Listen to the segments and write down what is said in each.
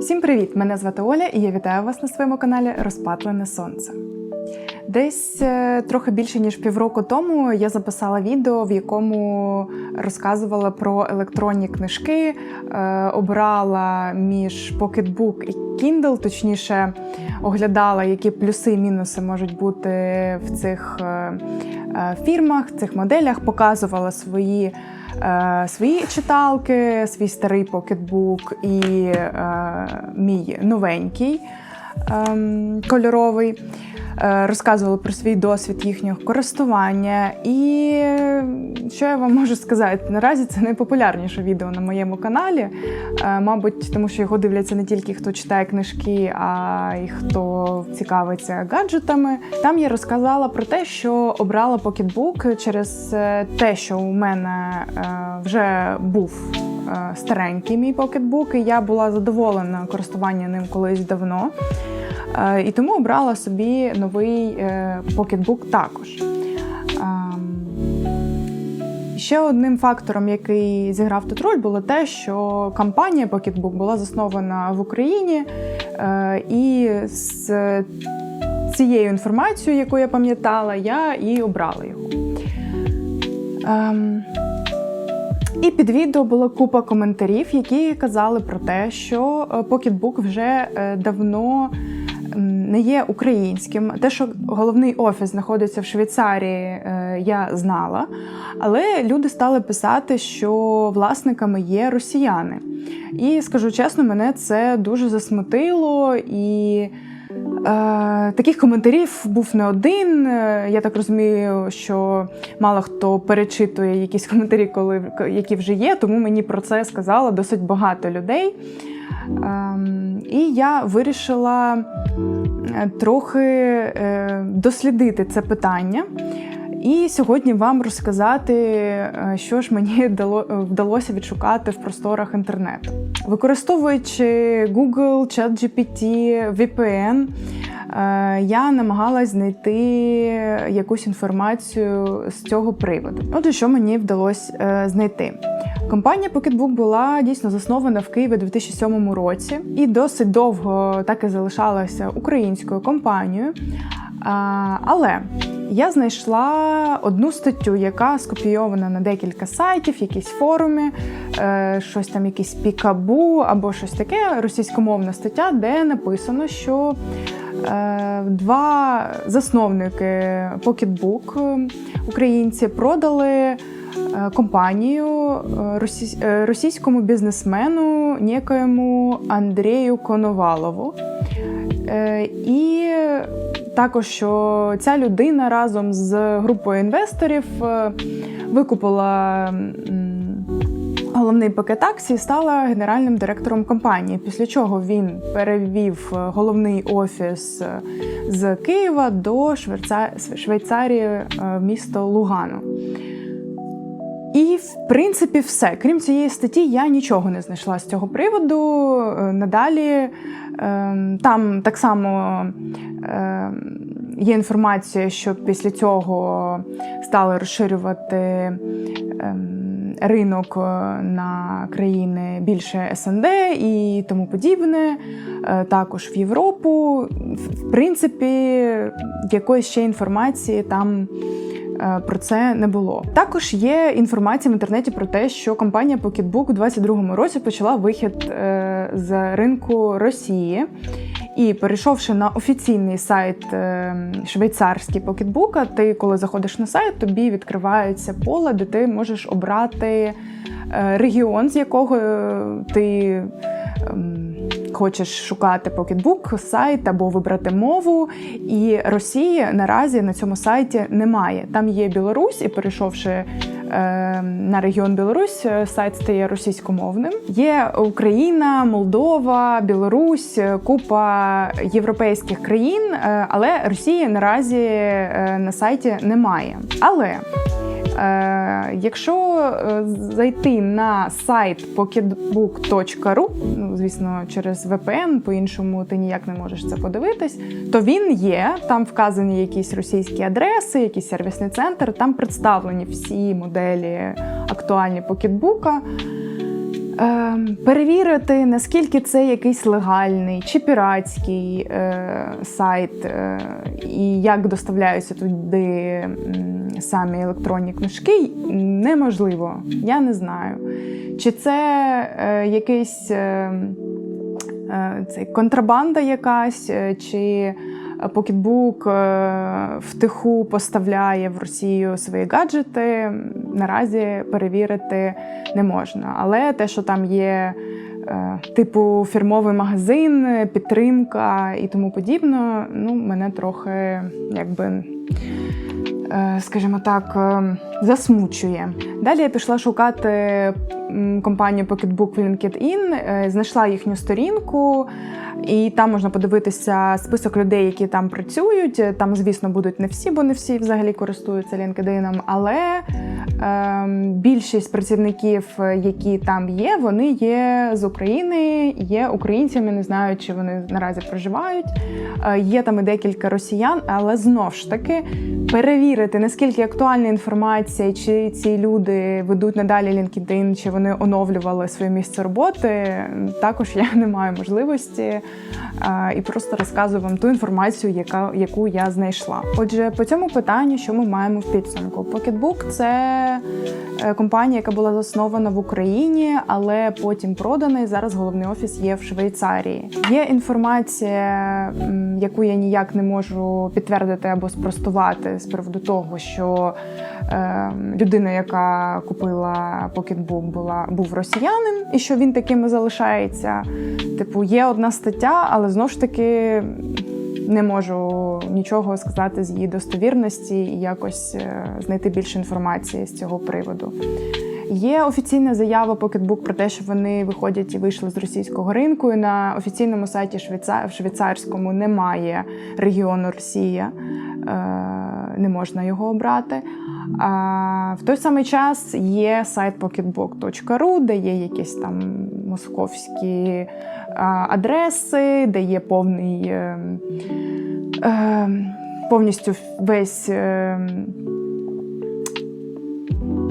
Всім привіт! Мене звати Оля і я вітаю вас на своєму каналі Розпатлене Сонце. Десь е, трохи більше ніж півроку тому я записала відео, в якому розказувала про електронні книжки, е, обрала між Pocketbook і Kindle, точніше оглядала, які плюси і мінуси можуть бути в цих е, фірмах, цих моделях, показувала свої. Е, Свої читалки, свій старий покетбук і е, мій новенький кольоровий. Е, Розказувала про свій досвід їхнього користування. І що я вам можу сказати? Наразі це найпопулярніше відео на моєму каналі. Е, Мабуть, тому що його дивляться не тільки хто читає книжки, а й хто цікавиться гаджетами. Там я розказала про те, що обрала покетбук через е, те, що у мене вже був старенький мій покетбук, і я була задоволена користуванням ним колись давно. Е, І тому обрала собі новий е, покетбук також. Ем, Ще одним фактором, який зіграв тут роль, було те, що компанія Pocketbook була заснована в Україні, е, і з цією інформацією, яку я пам'ятала, я і обрала його. І під відео була купа коментарів, які казали про те, що Pocketbook вже е, давно не є українським. Те, що головний офіс знаходиться в Швейцарії, е, я знала. Але люди стали писати, що власниками є росіяни. І скажу чесно, мене це дуже засмутило і. Е, таких коментарів був не один. Е, Я так розумію, що мало хто перечитує якісь коментарі, коли які вже є, тому мені про це сказало досить багато людей. Ем, і я вирішила е, трохи дослідити це питання. І сьогодні вам розказати, е, що ж мені вдалося відшукати в просторах інтернету. Використовуючи Google, ChatGPT, VPN, е, я намагалась знайти якусь інформацію з цього приводу. Отже, що мені вдалося е, знайти. Компанія Pocketbook була дійсно заснована в Києві у 2007 році і досить довго так і залишалася українською компанією. Але я знайшла одну статтю, яка скопійована на декілька сайтів, якісь форуми, е, щось там, якийсь пікабу або щось таке, російськомовна стаття, де написано, що е, два засновники е, українці, продали е, компанію російсь- російському бізнесмену некоєму Андрію Коновалову. І також, що ця людина разом з групою інвесторів е, викупила головний пакет акцій, і стала генеральним директором компанії. Після чого він перевів е, головний офіс е, з Києва до Швейца- Швейцарії в місто Лугану. І, в принципі, все. Крім цієї статті, я нічого не знайшла з цього приводу. Надалі там так само ем, є інформація, що після цього стали розширювати ем, ринок е, на країни більше СНД і тому подібне, е, також в Європу. В принципі, якоїсь ще інформації там е, про це не було. Також є інформація в інтернеті про те, що компанія Pocketbook у 2022 році почала вихід з ринку Росії. І перейшовши на офіційний сайт е, швейцарський Pocketbook, ти, коли заходиш на сайт, тобі відкривається поле, де ти можеш обрати е, регіон, з якого е, ти ем, хочеш шукати Pocketbook, сайт або вибрати мову. І Росії наразі на цьому сайті немає. Там є Білорусь, і перейшовши на регіон Білорусь, е, сайт стає російськомовним. Є Україна, Молдова, Білорусь, е, купа європейських країн, е, але Росії наразі е, на сайті немає. Але Е, якщо е, зайти на сайт pocketbook.ru, ну звісно, через VPN, по-іншому ти ніяк не можеш це подивитись, то він є. Там вказані якісь російські адреси, якийсь сервісний центр. Там представлені всі моделі актуальні покетбука. Ем, перевірити, наскільки це якийсь легальний чи піратський е, сайт, е, і як доставляються туди самі електронні книжки, неможливо. Я не знаю. Чи це е, якийсь е, е, це контрабанда якась, е, чи Покетбук втиху поставляє в Росію свої гаджети. Наразі перевірити не можна. Але те, що там є е, типу фірмовий магазин, підтримка і тому подібне, ну, мене трохи якби. е, Скажімо так, е, засмучує. Далі я пішла шукати компанію Pocketbook в LinkedIn, е, знайшла їхню сторінку, і там можна подивитися список людей, які там працюють. Там, звісно, будуть не всі, бо не всі взагалі користуються LinkedIn, але більшість працівників, які там є, вони є з України, є українцями, не знаю, чи вони наразі проживають. Е, є там і декілька росіян, але знов ж таки перевірити, наскільки актуальна інформація, чи ці люди ведуть надалі LinkedIn, чи вони оновлювали своє місце роботи. Також я не маю можливості і просто розказую вам ту інформацію, яка, яку я знайшла. Отже, по цьому питанню, що ми маємо в підсумку? Pocketbook – це е, компанія, яка була заснована в Україні, але потім продана. і Зараз головний офіс є в Швейцарії. Є інформація, яку я ніяк не можу підтвердити або спростувати з приводу того, що е, людина, яка купила Pocketbook, була був росіянин, і що він таким і залишається. Типу, є одна стаття, але знову ж таки не можу нічого сказати з її достовірності і якось е, знайти більше інформації з цього приводу. Є офіційна заява Pocketbook про те, що вони виходять і вийшли з російського ринку. І на офіційному сайті Швейца... в швейцарському немає регіону Росія, е, не можна його обрати. А в той самий час є сайт pocketbook.ru, де є якісь там московські а, адреси, де є повний е, е, повністю весь.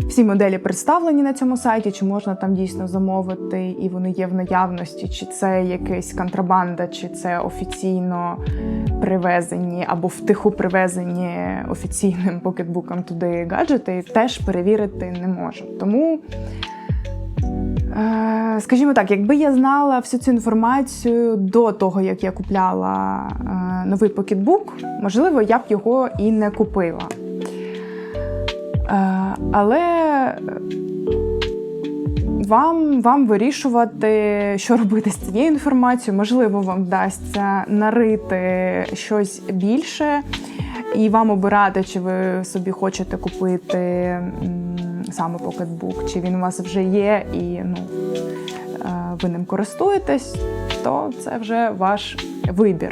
Всі моделі представлені на цьому сайті, чи можна там дійсно замовити, і вони є в наявності, чи це якась контрабанда, чи це офіційно привезені або втиху привезені офіційним покетбуком туди гаджети, теж перевірити не можу. Тому. е, Скажімо так, якби я знала всю цю інформацію до того, як я купляла е, новий покетбук, можливо, я б його і не купила. Е, Але вам, вам вирішувати, що робити з цією інформацією. Можливо, вам вдасться нарити щось більше, і вам обирати, чи ви собі хочете купити саме покетбук, чи він у вас вже є, і ну, е, ви ним користуєтесь, то це вже ваш вибір.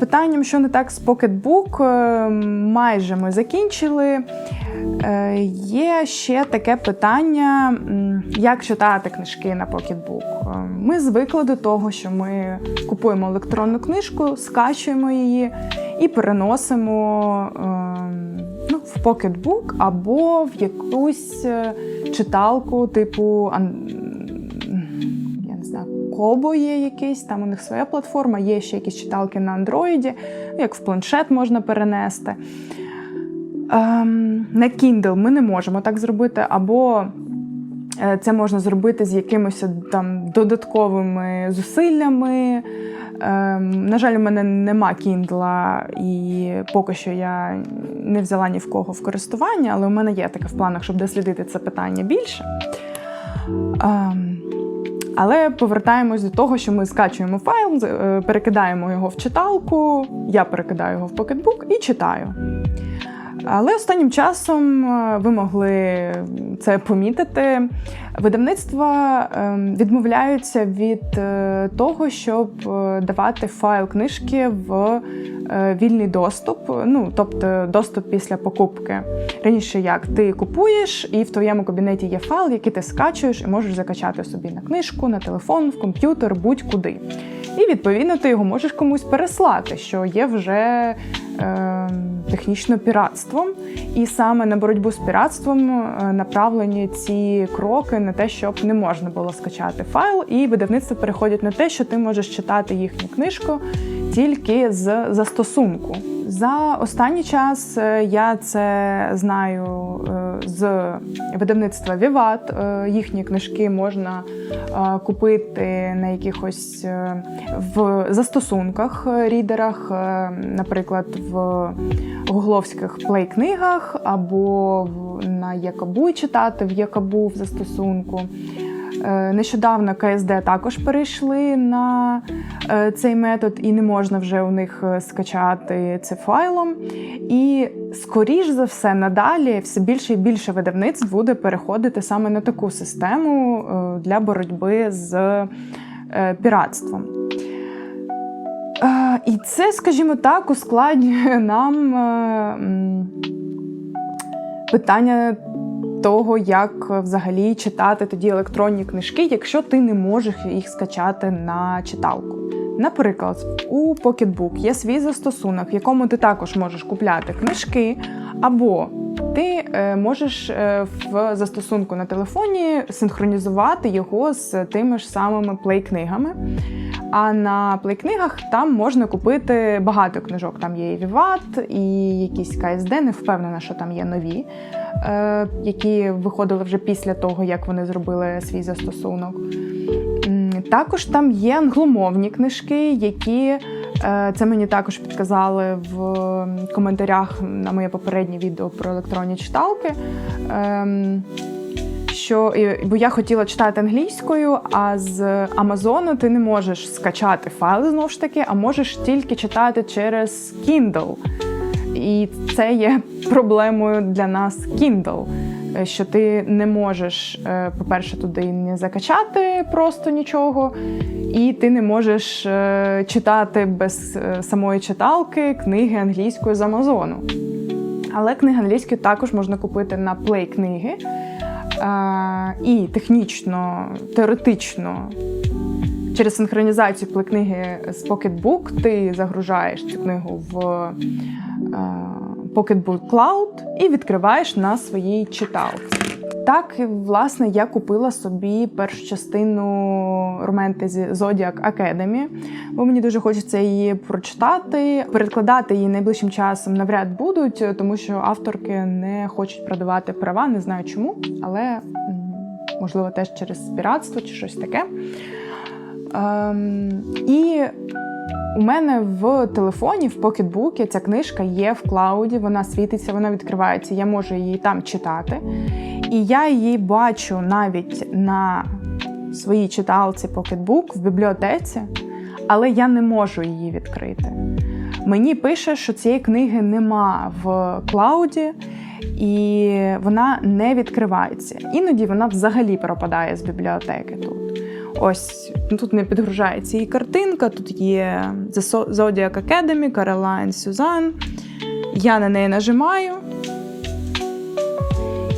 Питанням, що не так з Pocketbook, е, майже ми закінчили. Е, Є ще таке питання, як читати книжки на Pocketbook. Е, Ми звикли до того, що ми купуємо електронну книжку, скачуємо її і переносимо ну, в Pocketbook або в якусь читалку, типу Kobo є якийсь, там у них своя платформа, є ще якісь читалки на андроїді, як в планшет можна перенести. Ем, на Kindle ми не можемо так зробити, або е, це можна зробити з якимись там додатковими зусиллями. Ем, на жаль, у мене нема Kindle, і поки що я не взяла ні в кого в користування, але у мене є таке в планах, щоб дослідити це питання більше. Ем, але повертаємось до того, що ми скачуємо файл, е, перекидаємо його в читалку, я перекидаю його в Pocketbook і читаю. Але останнім часом е, ви могли це помітити. Видавництва ем, відмовляються від е, того, щоб е, давати файл книжки в вільний доступ, ну тобто доступ після покупки. Раніше як ти купуєш, і в твоєму кабінеті є файл, який ти скачуєш і можеш закачати собі на книжку, на телефон, в комп'ютер, будь-куди. І відповідно ти його можеш комусь переслати, що є вже. Е, технічно піратством. І саме на боротьбу з піратством е, направлені ці кроки на те, щоб не можна було скачати файл, і видавництво переходять на те, що ти можеш читати їхню книжку тільки з застосунку. За останній час е, я це знаю е, з видавництва Віват. Їхні книжки можна купити на якихось в застосунках рідерах, наприклад, в гугловських плей-книгах або на Якабу читати в Якабу в застосунку. Е, Нещодавно КСД також перейшли на е, цей метод, і не можна вже у них е, скачати це файлом. І скоріш за все, надалі все більше і більше видавництв буде переходити саме на таку систему для боротьби з піратством. І це, скажімо так, ускладнює нам е, питання того, як взагалі читати тоді електронні книжки, якщо ти не можеш їх скачати на читалку. Наприклад, у Pocketbook є свій застосунок, в якому ти також можеш купляти книжки, або ти е, можеш е, в застосунку на телефоні синхронізувати його з тими ж самими плей-книгами. А на плей-книгах там можна купити багато книжок. Там є і Віват, і якісь КСД, не впевнена, що там є нові, е, які виходили вже після того, як вони зробили свій застосунок. Також там є англомовні книжки, які е, це мені також підказали в коментарях на моє попереднє відео про електронні читалки. Ем, що бо я хотіла читати англійською, а з Амазону ти не можеш скачати файли знову ж таки, а можеш тільки читати через Kindle. І це є проблемою для нас Kindle. Е, Що ти не можеш, е, по-перше, туди не закачати просто нічого, і ти не можеш е, читати без самої читалки книги англійською з Амазону. Але книги англійської також можна купити на плей книги. І технічно, теоретично, через синхронізацію плей-книги з Pocketbook ти загружаєш цю книгу в Pocketbook Cloud і відкриваєш на своїй читалці. Так, власне, я купила собі першу частину романтезі Zodiac Academy, бо мені дуже хочеться її прочитати. Перекладати її найближчим часом навряд будуть, тому що авторки не хочуть продавати права, не знаю чому, але можливо теж через піратство чи щось таке. Ем, і у мене в телефоні, в покетбукі, ця книжка є в клауді, вона світиться, вона відкривається, я можу її там читати. І я її бачу навіть на своїй читалці Pocketbook в бібліотеці, але я не можу її відкрити. Мені пише, що цієї книги нема в клауді, і вона не відкривається. Іноді вона взагалі пропадає з бібліотеки тут. Ось тут не підгружається і картинка, тут є Zodiac Academy, Caroline Suzanne. Я на неї нажимаю,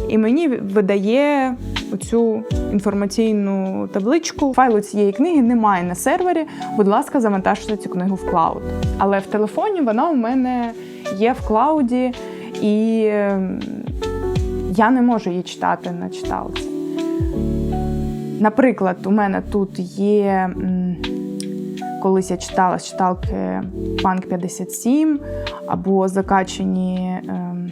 і мені видає оцю інформаційну табличку. Файлу цієї книги немає на сервері. Будь ласка, завантажте цю книгу в клауд. Але в телефоні вона у мене є в клауді, і ем, я не можу її читати на читалці. Наприклад, у мене тут є. Колись я читала з читалки Панк 57 або закачені ем,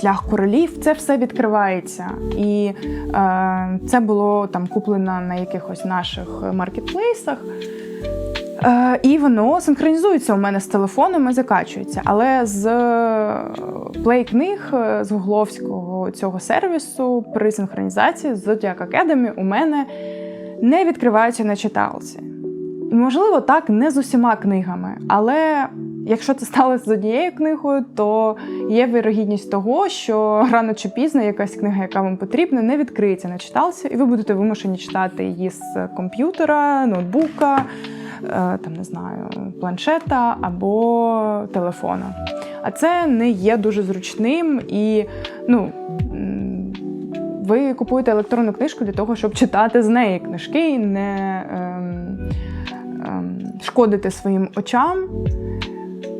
Шлях королів. Це все відкривається. І е, це було там куплено на якихось наших маркетплейсах. Е, і воно синхронізується у мене з телефоном і закачується. Але з плей книг з гугловського цього сервісу при синхронізації з Zodiac Academy у мене не відкриваються на читалці. Можливо, так не з усіма книгами, але якщо це сталося з однією книгою, то є вірогідність того, що рано чи пізно якась книга, яка вам потрібна, не відкриється на читалці, і ви будете вимушені читати її з комп'ютера, ноутбука, там не знаю, планшета або телефона. А це не є дуже зручним і ну. Ви купуєте електронну книжку для того, щоб читати з неї книжки, не ем, ем, шкодити своїм очам.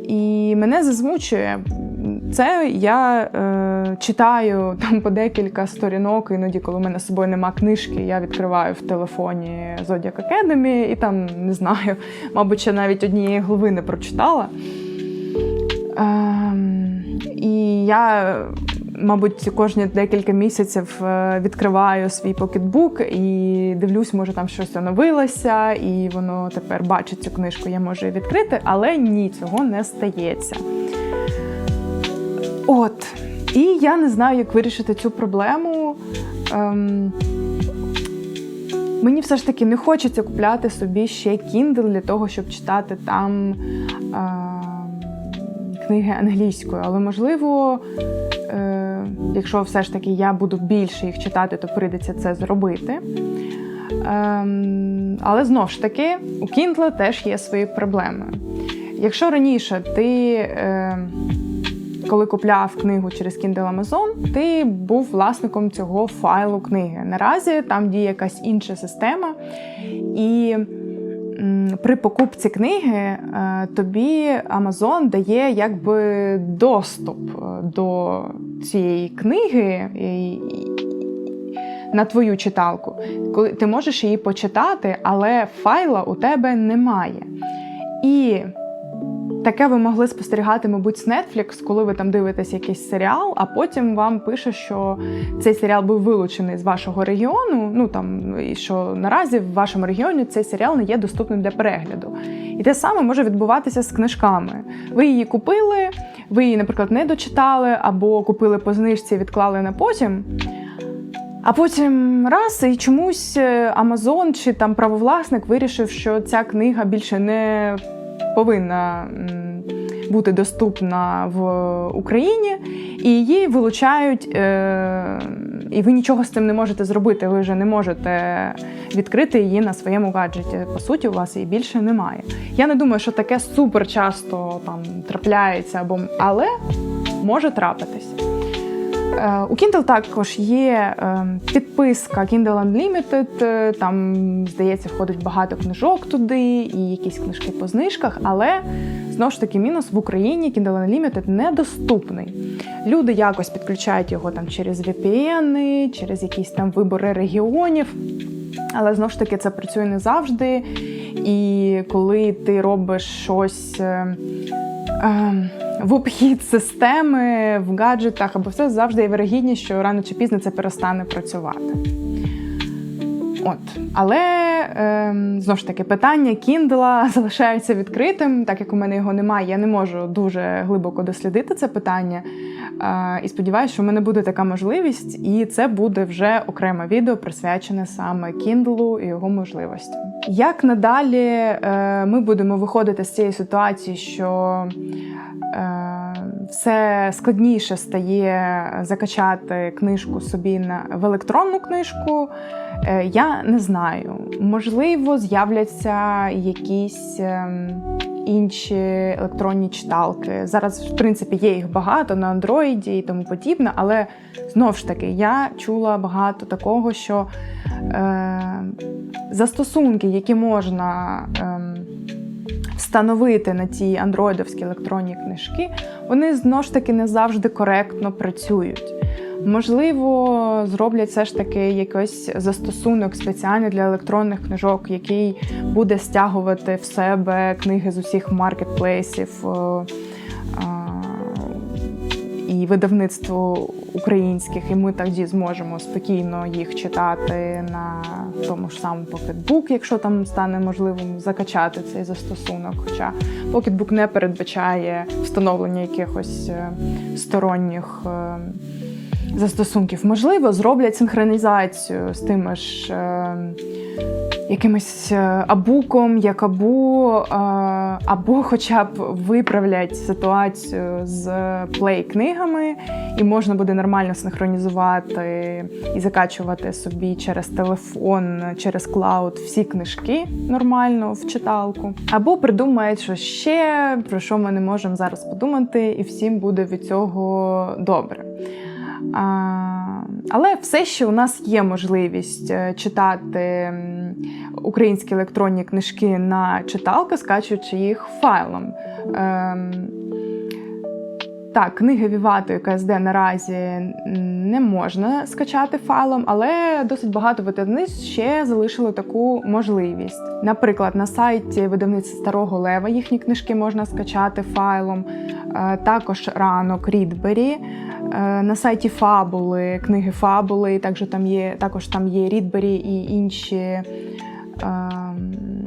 І мене засмучує. Це я е, читаю там по декілька сторінок, іноді, коли в мене з собою нема книжки, я відкриваю в телефоні Zodiac Academy і там не знаю, мабуть, ще навіть однієї глави не прочитала. Ем, і я, мабуть, кожні декілька місяців е, відкриваю свій покетбук і дивлюсь, може там щось оновилося, і воно тепер бачить цю книжку, я можу її відкрити, але ні, цього не стається. От. І я не знаю, як вирішити цю проблему. Ем, Мені все ж таки не хочеться купляти собі ще Kindle для того, щоб читати там е, книги англійською. Але можливо, е, якщо все ж таки я буду більше їх читати, то прийдеться це зробити. Ем, але знову ж таки, у Kindle теж є свої проблеми. Якщо раніше ти. Е, коли купляв книгу через Kindle Amazon, ти був власником цього файлу книги. Наразі там діє якась інша система, і при покупці книги е, тобі Amazon дає якби доступ е, до цієї книги. На твою читалку, коли ти можеш її почитати, але файла у тебе немає. І Таке ви могли спостерігати, мабуть, з Netflix, коли ви там дивитесь якийсь серіал, а потім вам пише, що цей серіал був вилучений з вашого регіону. Ну там і що наразі в вашому регіоні цей серіал не є доступним для перегляду. І те саме може відбуватися з книжками. Ви її купили, ви її, наприклад, не дочитали, або купили по знижці, відклали на потім. А потім раз і чомусь е, Amazon чи там правовласник вирішив, що ця книга більше не повинна бути доступна в Україні, і її вилучають, е, і ви нічого з цим не можете зробити. Ви вже не можете відкрити її на своєму гаджеті. По суті, у вас її більше немає. Я не думаю, що таке супер часто там трапляється, або але може трапитись. Е, У Kindle також є е, підписка Kindle Unlimited, е, Там, здається, входить багато книжок туди і якісь книжки по знижках. Але знову ж таки, мінус в Україні Kindle Unlimited недоступний. Люди якось підключають його там через VPN, через якісь там вибори регіонів. Але знову ж таки це працює не завжди. І коли ти робиш щось. е, е, в обхід системи, в гаджетах або все завжди є вирогідність, що рано чи пізно це перестане працювати. От, але е, знову ж таки питання Kindle залишається відкритим, так як у мене його немає, я не можу дуже глибоко дослідити це питання. Е, і сподіваюся, що в мене буде така можливість, і це буде вже окреме відео присвячене саме Kindle і його можливостям. Як надалі е, ми будемо виходити з цієї ситуації, що е, все складніше стає закачати книжку собі на в електронну книжку. Е, Я не знаю. Можливо, з'являться якісь ем, інші електронні читалки. Зараз, в принципі, є їх багато на андроїді і тому подібне, але знову ж таки, я чула багато такого, що е, застосунки, які можна. ем, Встановити на ті андроїдовські електронні книжки, вони знову ж таки не завжди коректно працюють. Можливо, зроблять все ж таки якийсь застосунок спеціальний для електронних книжок, який буде стягувати в себе книги з усіх маркетплейсів е, е, і видавництво українських, і ми тоді зможемо спокійно їх читати на тому ж самому Pocketbook, якщо там стане можливим закачати цей застосунок. Хоча Pocketbook не передбачає встановлення якихось е, сторонніх. Застосунків. Можливо, зроблять синхронізацію з тими ж е, якимось е, абуком, якабу, е, або хоча б виправлять ситуацію з плей-книгами, і можна буде нормально синхронізувати і закачувати собі через телефон, через клауд всі книжки нормально в читалку. Або придумають що ще, про що ми не можемо зараз подумати, і всім буде від цього добре. Але все ще у нас є можливість е, читати українські електронні книжки на читалки, скачуючи їх файлом. Ем, Так, книги Вівату і КСД наразі не можна скачати файлом, але досить багато видавництв ще залишили таку можливість. Наприклад, на сайті видавництва Старого Лева їхні книжки можна скачати файлом, Е, також ранок Рідбері. Е, На сайті Фабули, книги Фабули, також там є, також там є Рідбері і інші е,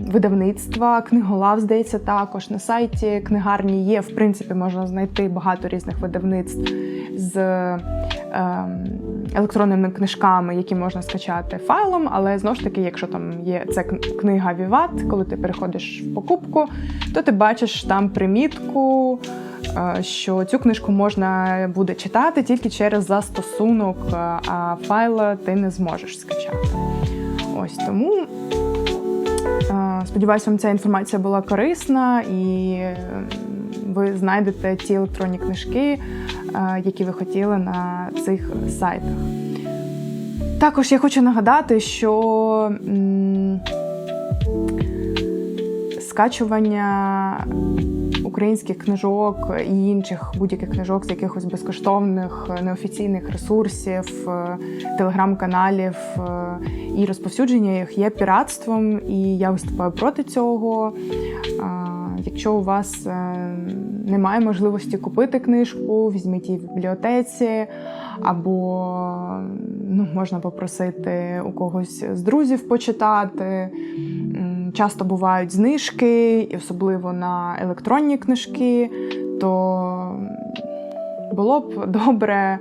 видавництва. Книголав, здається, також. На сайті книгарні є, в принципі, можна знайти багато різних видавництв з е, електронними книжками, які можна скачати файлом. Але знову ж таки, якщо там є це книга Віват, коли ти переходиш в покупку, то ти бачиш там примітку. Е, Що цю книжку можна буде читати тільки через застосунок, е, а файла ти не зможеш скачати. Ось тому е, сподіваюся, вам ця інформація була корисна і ви знайдете ті електронні книжки, які ви хотіли на цих сайтах. Також я хочу нагадати, що скачування українських книжок і інших будь-яких книжок з якихось безкоштовних неофіційних ресурсів, е, телеграм-каналів е, і розповсюдження їх є піратством, і я виступаю проти цього. Якщо у вас е, немає можливості купити книжку, візьміть її в бібліотеці, або ну, можна попросити у когось з друзів почитати. Часто бувають знижки, і особливо на електронні книжки, то було б добре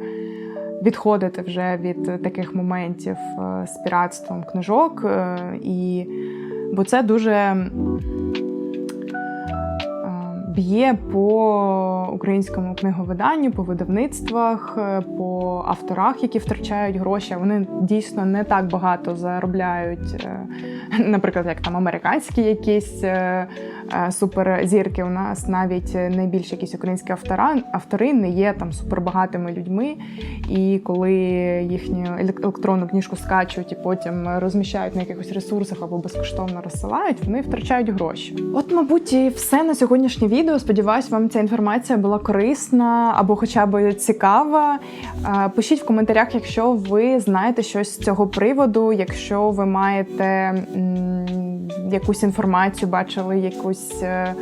відходити вже від таких моментів е, з піратством книжок, е, і, бо це дуже б'є по українському книговиданню, по видавництвах, е, по авторах, які втрачають гроші. Вони дійсно не так багато заробляють, е, наприклад, як там американські якісь е, суперзірки. У нас навіть найбільш якісь українські автора, автори не є там супербагатими людьми. І коли їхню електронну книжку скачують і потім розміщають на якихось ресурсах або безкоштовно розсилають, вони втрачають гроші. От, мабуть, і все на сьогоднішнє відео. Сподіваюсь, вам ця інформація була корисна або хоча б цікава. Е, Пишіть в коментарях, якщо ви знаєте щось з цього приводу, якщо ви маєте якусь інформацію, бачили якусь. е,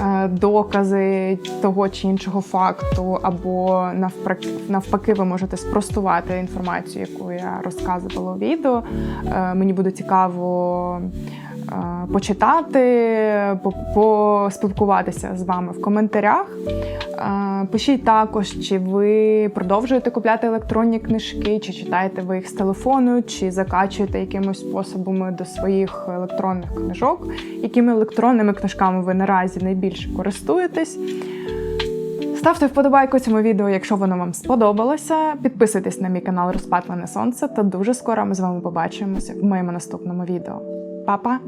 е, Докази того чи іншого факту, або навпаки, ви можете спростувати інформацію, яку я розказувала у відео. Мені буде цікаво почитати, поспілкуватися з вами в коментарях. Пишіть також, чи ви продовжуєте купляти електронні книжки, чи читаєте ви їх з телефону, чи закачуєте якимось способами до своїх електронних книжок, якими електронними книжками ви наразі найбільше користуєтесь. Ставте вподобайку цьому відео, якщо воно вам сподобалося. Підписуйтесь на мій канал Розпатлене Сонце, та дуже скоро ми з вами побачимося в моєму наступному відео. Papá,